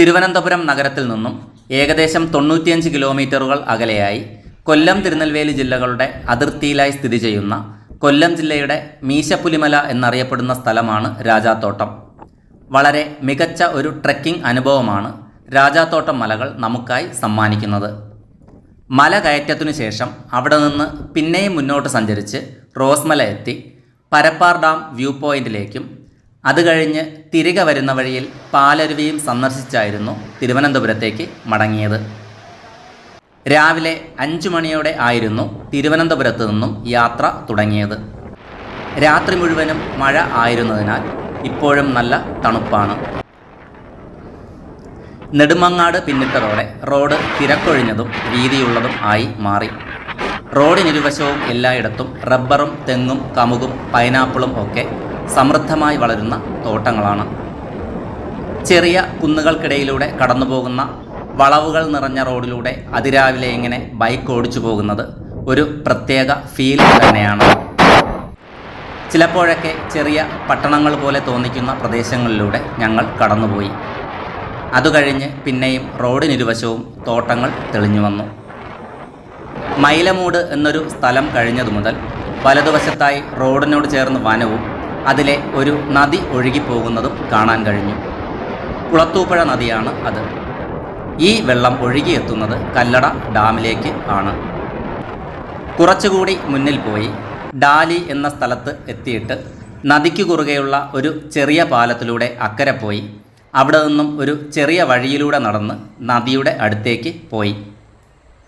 തിരുവനന്തപുരം നഗരത്തിൽ നിന്നും ഏകദേശം തൊണ്ണൂറ്റിയഞ്ച് കിലോമീറ്ററുകൾ അകലെയായി കൊല്ലം തിരുനെൽവേലി ജില്ലകളുടെ അതിർത്തിയിലായി സ്ഥിതി ചെയ്യുന്ന കൊല്ലം ജില്ലയുടെ മീശപ്പുലിമല എന്നറിയപ്പെടുന്ന സ്ഥലമാണ് രാജാത്തോട്ടം വളരെ മികച്ച ഒരു ട്രെക്കിംഗ് അനുഭവമാണ് രാജാത്തോട്ടം മലകൾ നമുക്കായി സമ്മാനിക്കുന്നത്. മല കയറ്റത്തിനു ശേഷം അവിടെ നിന്ന് പിന്നെയും മുന്നോട്ട് സഞ്ചരിച്ച് റോസ്മല എത്തി പരപ്പാർ ഡാം വ്യൂ പോയിന്റിലേക്കും അത് കഴിഞ്ഞ് തിരികെ വരുന്ന വഴിയിൽ പാലരുവിയും സന്ദർശിച്ചായിരുന്നു തിരുവനന്തപുരത്തേക്ക് മടങ്ങിയത്. രാവിലെ അഞ്ചു മണിയോടെ ആയിരുന്നു തിരുവനന്തപുരത്ത് നിന്നും യാത്ര തുടങ്ങിയത്. രാത്രി മുഴുവനും മഴ ആയിരുന്നതിനാൽ ഇപ്പോഴും നല്ല തണുപ്പാണ്. നെടുമങ്ങാട് പിന്നിട്ടതോടെ റോഡ് തിരക്കൊഴിഞ്ഞതും വീതിയുള്ളതും ആയി മാറി. റോഡിനിരുവശവും എല്ലായിടത്തും റബ്ബറും തെങ്ങും കമുകും പൈനാപ്പിളും ഒക്കെ സമൃദ്ധമായി വളരുന്ന തോട്ടങ്ങളാണ്. ചെറിയ കുന്നുകൾക്കിടയിലൂടെ കടന്നുപോകുന്ന വളവുകൾ നിറഞ്ഞ റോഡിലൂടെ അതിരാവിലെ ഇങ്ങനെ ബൈക്ക് ഓടിച്ചു പോകുന്നത് ഒരു പ്രത്യേക ഫീൽ തന്നെയാണ്. ചിലപ്പോഴൊക്കെ ചെറിയ പട്ടണങ്ങൾ പോലെ തോന്നിക്കുന്ന പ്രദേശങ്ങളിലൂടെ ഞങ്ങൾ കടന്നുപോയി. അതുകഴിഞ്ഞ് പിന്നെയും റോഡിനിരുവശവും തോട്ടങ്ങൾ തെളിഞ്ഞു വന്നു. മൈലമൂട് എന്നൊരു സ്ഥലം കഴിഞ്ഞതു മുതൽ വലതുവശത്തായി റോഡിനോട് ചേർന്ന് വനവും അതിലെ ഒരു നദി ഒഴുകിപ്പോകുന്നതും കാണാൻ കഴിഞ്ഞു. കുളത്തൂപ്പുഴ നദിയാണ് അത്. ഈ വെള്ളം ഒഴുകിയെത്തുന്നത് കല്ലട ഡാമിലേക്ക് ആണ്. കുറച്ചുകൂടി മുന്നിൽ പോയി ഡാലി എന്ന സ്ഥലത്ത് എത്തിയിട്ട് നദിക്ക് കുറുകെയുള്ള ഒരു ചെറിയ പാലത്തിലൂടെ അക്കരെ പോയി. അവിടെ നിന്നും ഒരു ചെറിയ വഴിയിലൂടെ നടന്ന് നദിയുടെ അടുത്തേക്ക് പോയി.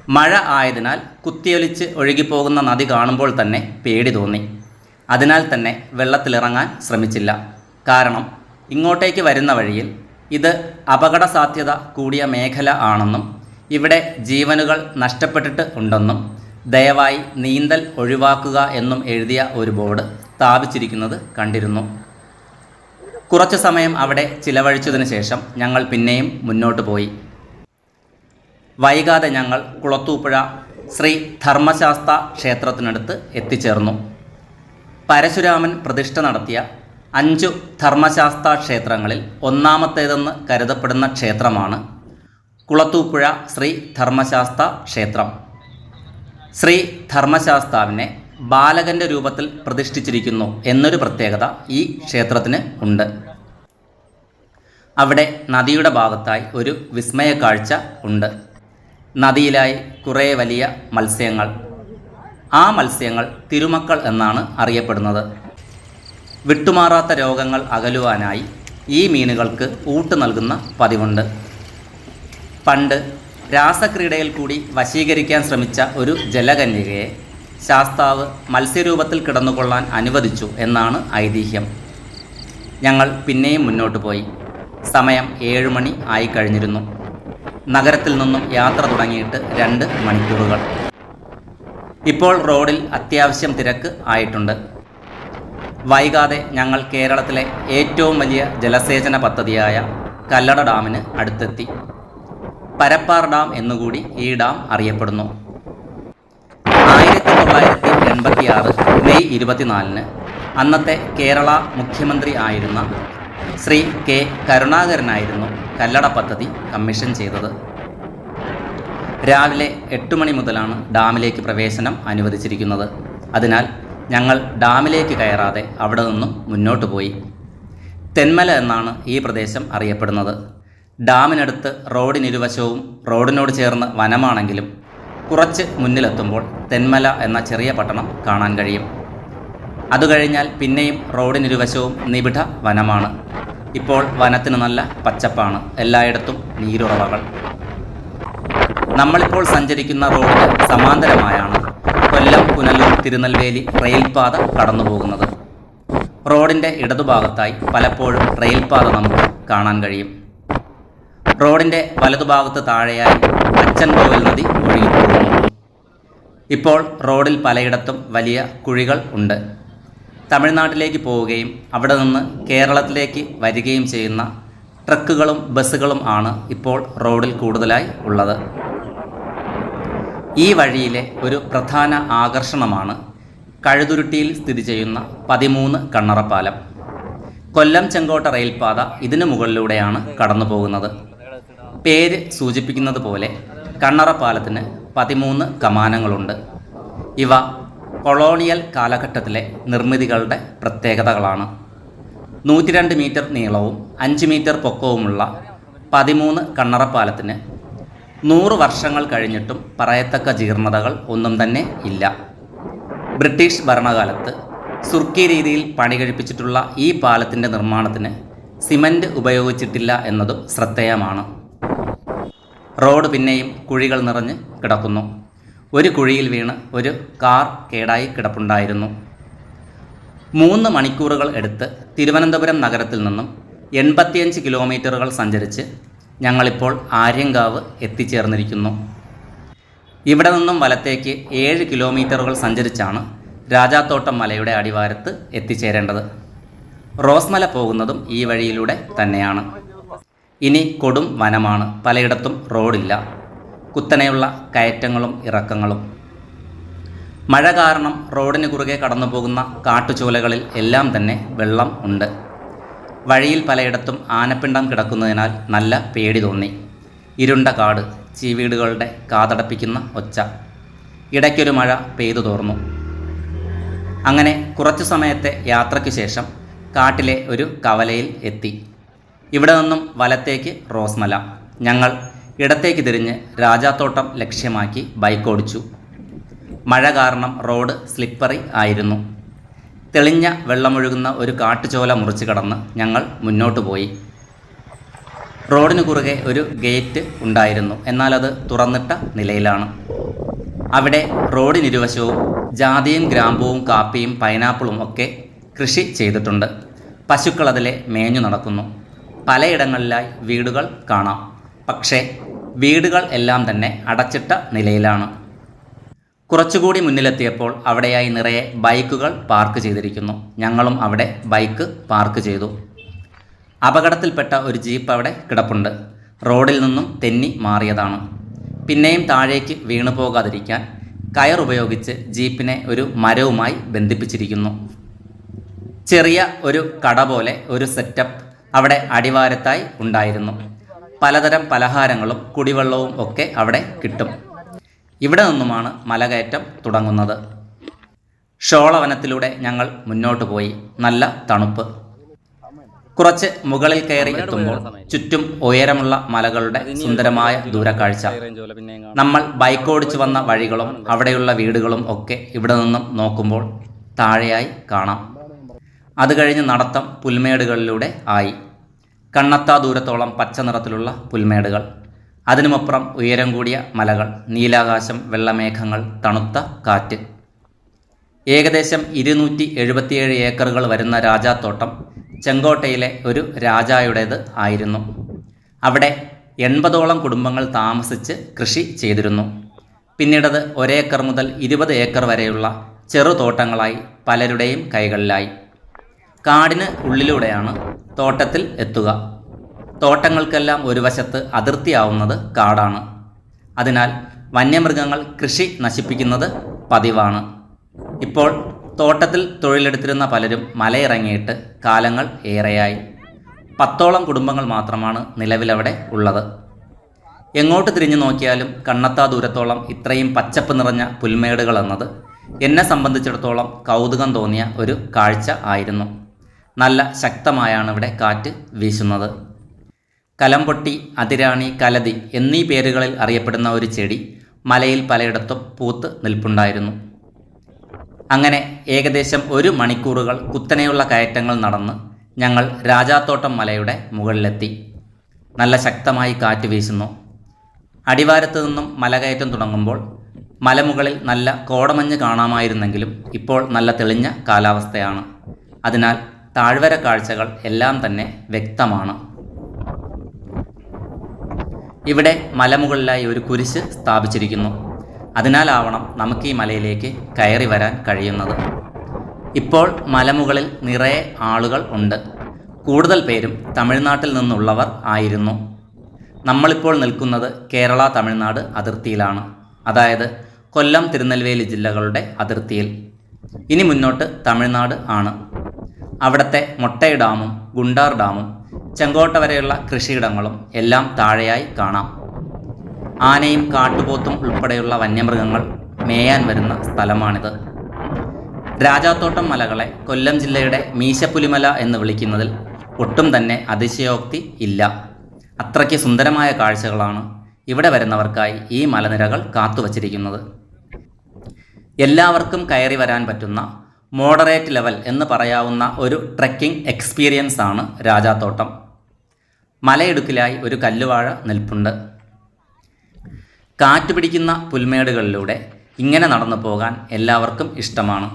മഴ ആയതിനാൽ കുത്തിയൊലിച്ച് ഒഴുകിപ്പോകുന്ന നദി കാണുമ്പോൾ തന്നെ പേടി തോന്നി. അതിനാൽ തന്നെ വെള്ളത്തിലിറങ്ങാൻ ശ്രമിച്ചില്ല. കാരണം ഇങ്ങോട്ടേക്ക് വരുന്ന വഴിയിൽ ഇത് അപകട സാധ്യത കൂടിയ മേഖല ആണെന്നും ഇവിടെ ജീവനുകൾ നഷ്ടപ്പെട്ടിട്ട് ഉണ്ടെന്നും ദയവായി നീന്തൽ ഒഴിവാക്കുക എന്നും എഴുതിയ ഒരു ബോർഡ് സ്ഥാപിച്ചിരിക്കുന്നത് കണ്ടിരുന്നു. കുറച്ചു സമയം അവിടെ ചിലവഴിച്ചതിന് ശേഷം ഞങ്ങൾ പിന്നെയും മുന്നോട്ട് പോയി. വൈകാതെ ഞങ്ങൾ കുളത്തൂപ്പുഴ ശ്രീ ധർമ്മശാസ്ത്ര ക്ഷേത്രത്തിനടുത്ത് എത്തിച്ചേർന്നു. പരശുരാമൻ പ്രതിഷ്ഠ നടത്തിയ അഞ്ചു ധർമ്മശാസ്ത്ര ക്ഷേത്രങ്ങളിൽ ഒന്നാമത്തേതെന്ന് കരുതപ്പെടുന്ന ക്ഷേത്രമാണ് കുളത്തൂപ്പുഴ ശ്രീ ധർമ്മശാസ്ത്ര ക്ഷേത്രം ശ്രീ ധർമ്മശാസ്താവിനെ ബാലകന്റെ രൂപത്തിൽ പ്രതിഷ്ഠിച്ചിരിക്കുന്നു എന്നൊരു പ്രത്യേകത ഈ ക്ഷേത്രത്തിന് ഉണ്ട്. അവിടെ നദിയുടെ ഭാഗത്തായി ഒരു വിസ്മയ കാഴ്ച ഉണ്ട്. നദിയിലായി കുറേ വലിയ മത്സ്യങ്ങൾ ആ മത്സ്യങ്ങൾ തിരുമക്കൾ എന്നാണ് അറിയപ്പെടുന്നത്. വിട്ടുമാറാത്ത രോഗങ്ങൾ അകലുവാനായി ഈ മീനുകൾക്ക് ഊട്ട് നൽകുന്ന പതിവുണ്ട്. പണ്ട് രാസക്രീഡയിൽ കൂടി വശീകരിക്കാൻ ശ്രമിച്ച ഒരു ജലകന്യകയെ ശാസ്താവ് മത്സ്യരൂപത്തിൽ കിടന്നുകൊള്ളാൻ അനുവദിച്ചു എന്നാണ് ഐതിഹ്യം. ഞങ്ങൾ പിന്നെയും മുന്നോട്ട് പോയി. സമയം ഏഴ് മണി ആയിക്കഴിഞ്ഞിരുന്നു നഗരത്തിൽ നിന്നും യാത്ര തുടങ്ങിയിട്ട് രണ്ട് മണിക്കൂറുകൾ. ഇപ്പോൾ റോഡിൽ അത്യാവശ്യം തിരക്ക് ആയിട്ടുണ്ട്. വൈകാതെ ഞങ്ങൾ കേരളത്തിലെ ഏറ്റവും വലിയ ജലസേചന പദ്ധതിയായ കല്ലട ഡാമിന് അടുത്തെത്തി. പരപ്പാർ ഡാം എന്നുകൂടി ഈ ഡാം അറിയപ്പെടുന്നു. ആയിരത്തി തൊള്ളായിരത്തി എൺപത്തി ആറ് മെയ് ഇരുപത്തിനാലിന് അന്നത്തെ കേരള മുഖ്യമന്ത്രി ആയിരുന്ന ശ്രീ കെ കരുണാകരനായിരുന്നു കല്ലട പദ്ധതി കമ്മീഷൻ ചെയ്തത്. രാവിലെ എട്ട് മണി മുതലാണ് ഡാമിലേക്ക് പ്രവേശനം അനുവദിച്ചിരിക്കുന്നത്. അതിനാൽ ഞങ്ങൾ ഡാമിലേക്ക് കയറാതെ അവിടെ നിന്നും മുന്നോട്ട് പോയി. തെന്മല എന്നാണ് ഈ പ്രദേശം അറിയപ്പെടുന്നത്. ഡാമിനടുത്ത് റോഡിനിരുവശവും റോഡിനോട് ചേർന്ന് വനമാണെങ്കിലും കുറച്ച് മുന്നിലെത്തുമ്പോൾ തെന്മല എന്ന ചെറിയ പട്ടണം കാണാൻ കഴിയും. അതുകഴിഞ്ഞാൽ പിന്നെയും റോഡിനിരുവശവും നിബിഡ വനമാണ്. ഇപ്പോൾ വനത്തിന് നല്ല പച്ചപ്പാണ്. എല്ലായിടത്തും നീരുറവകൾ. നമ്മളിപ്പോൾ സഞ്ചരിക്കുന്ന റോഡ് സമാന്തരമായാണ് കൊല്ലം പുനലൂർ തിരുനെൽവേലി റെയിൽപാത കടന്നു കടന്നുപോകുന്നത്. റോഡിന്റെ ഇടതുഭാഗത്തായി പലപ്പോഴും റെയിൽപാത നമുക്ക് കാണാൻ കഴിയും. റോഡിന്റെ വലതുഭാഗത്ത് താഴെയായി അച്ചൻകോവിൽ നദി ഒഴുകിപ്പോകുന്നു ഇപ്പോൾ റോഡിൽ പലയിടത്തും വലിയ കുഴികൾ ഉണ്ട്. തമിഴ്നാട്ടിലേക്ക് പോവുകയും അവിടെ നിന്ന് കേരളത്തിലേക്ക് വരികയും ചെയ്യുന്ന ട്രക്കുകളും ബസ്സുകളും ആണ് ഇപ്പോൾ റോഡിൽ കൂടുതലായി ഉള്ളത്. ഈ വഴിയിലെ ഒരു പ്രധാന ആകർഷണമാണ് കഴുതുരുട്ടിയിൽ സ്ഥിതി ചെയ്യുന്ന പതിമൂന്ന് കണ്ണറപ്പാലം. കൊല്ലം ചെങ്കോട്ട റെയിൽപാത ഇതിനു മുകളിലൂടെയാണ് കടന്നു പോകുന്നത്. പേര് സൂചിപ്പിക്കുന്നത് പോലെ കണ്ണറപ്പാലത്തിന് പതിമൂന്ന് കമാനങ്ങളുണ്ട്. ഇവ കൊളോണിയൽ കാലഘട്ടത്തിലെ നിർമ്മിതികളുടെ പ്രത്യേകതകളാണ്. നൂറ്റിരണ്ട് മീറ്റർ നീളവും അഞ്ച് മീറ്റർ പൊക്കവുമുള്ള പതിമൂന്ന് കണ്ണറപ്പാലത്തിന് നൂറ് വർഷങ്ങൾ കഴിഞ്ഞിട്ടും പറയത്തക്ക ജീർണതകൾ ഒന്നും തന്നെ ഇല്ല. ബ്രിട്ടീഷ് ഭരണകാലത്ത് സുർക്കി രീതിയിൽ പണി കഴിപ്പിച്ചിട്ടുള്ള ഈ പാലത്തിന്റെ നിർമ്മാണത്തിന് സിമന്റ് ഉപയോഗിച്ചിട്ടില്ല എന്നതും ശ്രദ്ധേയമാണ്. റോഡ് പിന്നെയും കുഴികൾ നിറഞ്ഞ് കിടക്കുന്നു. ഒരു കുഴിയിൽ വീണ് ഒരു കാർ കേടായി കിടപ്പുണ്ടായിരുന്നു. മൂന്ന് മണിക്കൂറുകൾ എടുത്ത് തിരുവനന്തപുരം നഗരത്തിൽ നിന്നും എൺപത്തിയഞ്ച് കിലോമീറ്ററുകൾ സഞ്ചരിച്ച് ഞങ്ങളിപ്പോൾ ആര്യങ്കാവ് എത്തിച്ചേർന്നിരിക്കുന്നു. ഇവിടെ നിന്നും വലത്തേക്ക് ഏഴ് കിലോമീറ്ററുകൾ സഞ്ചരിച്ചാണ് രാജാത്തോട്ടം മലയുടെ അടിവാരത്ത് എത്തിച്ചേരേണ്ടത്. റോസ്മല പോകുന്നതും ഈ വഴിയിലൂടെ തന്നെയാണ്. ഇനി കൊടും വനമാണ്. പലയിടത്തും റോഡില്ല. കുത്തനെയുള്ള കയറ്റങ്ങളും ഇറക്കങ്ങളും. മഴ കാരണം റോഡിന് കുറുകെ കടന്നു പോകുന്ന കാട്ടുചോലകളിൽ എല്ലാം തന്നെ വെള്ളം ഉണ്ട്. വഴിയിൽ പലയിടത്തും ആനപ്പിണ്ടം കിടക്കുന്നതിനാൽ നല്ല പേടി തോന്നി. ഇരുണ്ട കാട് ചീവീടുകളുടെ കാതടപ്പിക്കുന്ന ഒച്ച. ഇടയ്ക്കൊരു മഴ പെയ്തു തോർന്നു. അങ്ങനെ കുറച്ചു സമയത്തെ യാത്രയ്ക്ക് ശേഷം കാട്ടിലെ ഒരു കവലയിൽ എത്തി. ഇവിടെ നിന്നും വലത്തേക്ക് റോസ്മല. ഞങ്ങൾ ഇടത്തേക്ക് തിരിഞ്ഞ് രാജാത്തോട്ടം ലക്ഷ്യമാക്കി ബൈക്ക് ഓടിച്ചു. മഴ കാരണം റോഡ് സ്ലിപ്പറി ആയിരുന്നു. തെളിഞ്ഞ വെള്ളമൊഴുകുന്ന ഒരു കാട്ടുചോല മുറിച്ച് കടന്ന് ഞങ്ങൾ മുന്നോട്ട് പോയി. റോഡിന് കുറുകെ ഒരു ഗേറ്റ് ഉണ്ടായിരുന്നു. എന്നാൽ അത് തുറന്നിട്ട നിലയിലാണ്. അവിടെ റോഡിനിരുവശവും ജാതിയും ഗ്രാമ്പൂവും കാപ്പിയും പൈനാപ്പിളും ഒക്കെ കൃഷി ചെയ്തിട്ടുണ്ട്. പശുക്കൾ അതിലെ മേഞ്ഞു നടക്കുന്നു. പലയിടങ്ങളിലായി വീടുകൾ കാണാം. പക്ഷേ വീടുകൾ എല്ലാം തന്നെ അടച്ചിട്ട നിലയിലാണ്. കുറച്ചുകൂടി മുന്നിലെത്തിയപ്പോൾ അവിടെയായി നിറയെ ബൈക്കുകൾ പാർക്ക് ചെയ്തിരിക്കുന്നു. ഞങ്ങളും അവിടെ ബൈക്ക് പാർക്ക് ചെയ്തു. അപകടത്തിൽപ്പെട്ട ഒരു ജീപ്പ് അവിടെ കിടപ്പുണ്ട്. റോഡിൽ നിന്നും തെന്നി മാറിയതാണ്. പിന്നെയും താഴേക്ക് വീണു പോകാതിരിക്കാൻ കയർ ഉപയോഗിച്ച് ജീപ്പിനെ ഒരു മരവുമായി ബന്ധിപ്പിച്ചിരിക്കുന്നു. ചെറിയ ഒരു കട പോലെ ഒരു സെറ്റപ്പ് അവിടെ അടിവാരത്തായി ഉണ്ടായിരുന്നു. പലതരം പലഹാരങ്ങളും കുടിവെള്ളവും ഒക്കെ അവിടെ കിട്ടും. ഇവിടെ നിന്നുമാണ് മലകയറ്റം തുടങ്ങുന്നത്. ഷോളവനത്തിലൂടെ ഞങ്ങൾ മുന്നോട്ട് പോയി. നല്ല തണുപ്പ്. കുറച്ച് മുകളിൽ കയറി എത്തുമ്പോൾ ചുറ്റും ഉയരമുള്ള മലകളുടെ സുന്ദരമായ ദൂരക്കാഴ്ച. നമ്മൾ ബൈക്ക് ഓടിച്ചു വന്ന വഴികളും അവിടെയുള്ള വീടുകളും ഒക്കെ ഇവിടെ നിന്നും നോക്കുമ്പോൾ താഴെയായി കാണാം. അത് കഴിഞ്ഞ് നടത്തം പുൽമേടുകളിലൂടെ ആയി. കണ്ണത്താ ദൂരത്തോളം പച്ച നിറത്തിലുള്ള പുൽമേടുകൾ. അതിനുമപ്പുറം ഉയരം കൂടിയ മലകൾ നീലാകാശം വെള്ളമേഘങ്ങൾ തണുത്ത കാറ്റ്. ഏകദേശം ഇരുന്നൂറ്റി എഴുപത്തിയേഴ് ഏക്കറുകൾ വരുന്ന രാജാത്തോട്ടം ചെങ്കോട്ടയിലെ ഒരു രാജായുടേത് ആയിരുന്നു. അവിടെ എൺപതോളം കുടുംബങ്ങൾ താമസിച്ച് കൃഷി ചെയ്തിരുന്നു. പിന്നീടത് ഒരേക്കർ മുതൽ ഇരുപത് ഏക്കർ വരെയുള്ള ചെറുതോട്ടങ്ങളായി പലരുടെയും കൈകളിലായി. കാടിന് ഉള്ളിലൂടെയാണ് തോട്ടത്തിൽ എത്തുക. തോട്ടങ്ങൾക്കെല്ലാം ഒരു വശത്ത് അതിർത്തിയാവുന്നത് കാടാണ്. അതിനാൽ വന്യമൃഗങ്ങൾ കൃഷി നശിപ്പിക്കുന്നത് പതിവാണ്. ഇപ്പോൾ തോട്ടത്തിൽ തൊഴിലെടുത്തിരുന്ന പലരും മലയിറങ്ങിയിട്ട് കാലങ്ങൾ ഏറെയായി. പത്തോളം കുടുംബങ്ങൾ മാത്രമാണ് നിലവിലവിടെ ഉള്ളത്. എങ്ങോട്ട് തിരിഞ്ഞു നോക്കിയാലും കണ്ണത്താ ദൂരത്തോളം ഇത്രയും പച്ചപ്പ് നിറഞ്ഞ പുൽമേടുകൾ എന്നത് എന്നെ സംബന്ധിച്ചിടത്തോളം കൗതുകം തോന്നിയ ഒരു കാഴ്ച ആയിരുന്നു. നല്ല ശക്തമായാണ് ഇവിടെ കാറ്റ് വീശുന്നത്. കലംപൊട്ടി അതിരാണി കലതി എന്നീ പേരുകളിൽ അറിയപ്പെടുന്ന ഒരു ചെടി മലയിൽ പലയിടത്തും പൂത്ത് നിൽപ്പുണ്ടായിരുന്നു. അങ്ങനെ ഏകദേശം ഒരു മണിക്കൂറുകൾ കുത്തനെയുള്ള കയറ്റങ്ങൾ നടന്ന് ഞങ്ങൾ രാജാത്തോട്ടം മലയുടെ മുകളിലെത്തി. നല്ല ശക്തമായി കാറ്റ് വീശുന്നു. അടിവാരത്ത് നിന്നും മലകയറ്റം തുടങ്ങുമ്പോൾ മലമുകളിൽ നല്ല കോടമഞ്ഞ് കാണാമായിരുന്നെങ്കിലും ഇപ്പോൾ നല്ല തെളിഞ്ഞ കാലാവസ്ഥയാണ്. അതിനാൽ താഴ്വര കാഴ്ചകൾ എല്ലാം തന്നെ വ്യക്തമാണ്. ഇവിടെ മലമുകളിലായി ഒരു കുരിശ് സ്ഥാപിച്ചിരിക്കുന്നു. അതിനാലാവണം നമുക്ക് ഈ മലയിലേക്ക് കയറി വരാൻ കഴിയുന്നത്. ഇപ്പോൾ മലമുകളിൽ നിറയെ ആളുകൾ ഉണ്ട്. കൂടുതൽ പേരും തമിഴ്നാട്ടിൽ നിന്നുള്ളവർ ആയിരുന്നു. നമ്മളിപ്പോൾ നിൽക്കുന്നത് കേരള തമിഴ്നാട് അതിർത്തിയിലാണ്. അതായത് കൊല്ലം തിരുനെൽവേലി ജില്ലകളുടെ അതിർത്തിയിൽ. ഇനി മുന്നോട്ട് തമിഴ്നാട് ആണ്. അവിടുത്തെ മൊട്ടൈ ഡാമും ഗുണ്ടാർ ഡാമും ചെങ്കോട്ട വരെയുള്ള കൃഷിയിടങ്ങളും എല്ലാം താഴെയായി കാണാം. ആനയും കാട്ടുപോത്തും ഉൾപ്പെടെയുള്ള വന്യമൃഗങ്ങൾ മേയാൻ വരുന്ന സ്ഥലമാണിത്. രാജാത്തോട്ടം മലകളെ കൊല്ലം ജില്ലയുടെ മീശപ്പുലിമല എന്ന് വിളിക്കുന്നതിൽ ഒട്ടും തന്നെ അതിശയോക്തി ഇല്ല. അത്രയ്ക്ക് സുന്ദരമായ കാഴ്ചകളാണ് ഇവിടെ വരുന്നവർക്കായി ഈ മലനിരകൾ കാത്തുവച്ചിരിക്കുന്നത്. എല്ലാവർക്കും കയറി വരാൻ പറ്റുന്ന മോഡറേറ്റ് ലെവൽ എന്ന് പറയാവുന്ന ഒരു ട്രെക്കിംഗ് എക്സ്പീരിയൻസ് ആണ് രാജാത്തോട്ടം. മലയിടുക്കിലായി ഒരു കല്ലുവാഴ നിൽപ്പുണ്ട്. കാറ്റ് പിടിക്കുന്ന പുൽമേടുകളിലൂടെ ഇങ്ങനെ നടന്നു പോകാൻ എല്ലാവർക്കും ഇഷ്ടമാണ്.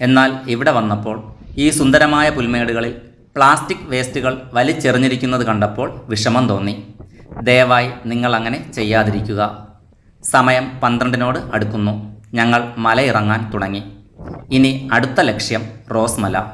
എന്നാൽ ഇവിടെ വന്നപ്പോൾ ഈ സുന്ദരമായ പുൽമേടുകളിൽ പ്ലാസ്റ്റിക് വേസ്റ്റുകൾ വലിച്ചെറിഞ്ഞിരിക്കുന്നത് കണ്ടപ്പോൾ വിഷമം തോന്നി. ദയവായി നിങ്ങൾ അങ്ങനെ ചെയ്യാതിരിക്കുക. സമയം പന്ത്രണ്ടിനോട് അടുക്കുന്നു. ഞങ്ങൾ മലയിറങ്ങാൻ തുടങ്ങി. ഇനി അടുത്ത ലക്ഷ്യം റോസ് മല